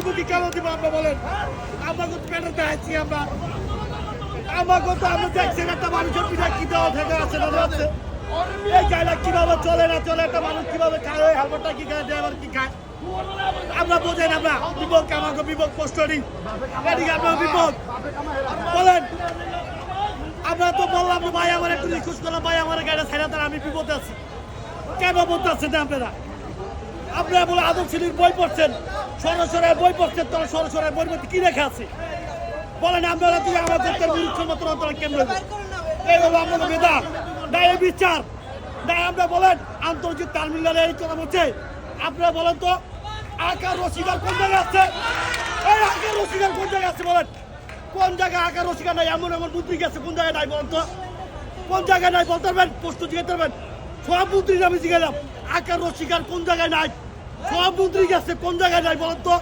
অনুভূতি কেন দিব আমরা বলেন? আমরা তো পেটে দেখাচ্ছি আমরা। আমাকে তো আমরা দেখছি একটা মানুষের পিঠা কি দেওয়া থেকে আছে এই গাড়িটা কীভাবে চলে না চলে, একটা মানুষ কীভাবে খায়, ওই হেলমেটটা কি খায় ড্রাইভার কি খায়? আমরা বোঝেন আমরা বিপদ আমাকে বিপদ পোস্টারি এদিকে আপনার বিপদ। বলেন। আমরা তো বললাম ভাই, আমার একটু রিকোয়েস্ট করলাম, ভাই, আমার গাড়ি ছাড়া তার আমি বিপদে আছি। কেন বলতে আছেন আপনারা? আপনারা বলে আদম শ্রেণির বই পড়ছেন। সরসরায় বই পড়ছেন তোরা সরসরায় বই মধ্যে কি লেখা আছে বলেন আপনারা তুমি আমাদের বিরুদ্ধে মতো অন্তর কেন্দ্র এই হলো আমাদের মেধা না এই বিচার। না আমরা বলেন আন্তর্জাতিক টার্মিনালে এই কথা বলছে। আপনারা বলেন তো, আকার রসিকার কোন জায়গায় আছে? এই আকার রসিকার কোন জায়গায় আছে বলেন? কোন জায়গায় আকার রসিকার নাই? এমন এমন বুদ্ধি গেছে, কোন জায়গায় নাই বলেন তো? কোন জায়গায় নাই বলতে পারবেন? প্রশ্ন জিজ্ঞেস পারবেন সব মন্ত্রী আমি জিজ্ঞাসলাম আকার রসিকার কোন জায়গায় নাই? সব মন্ত্রী গেছে কোন জায়গায় নাই বলেন তো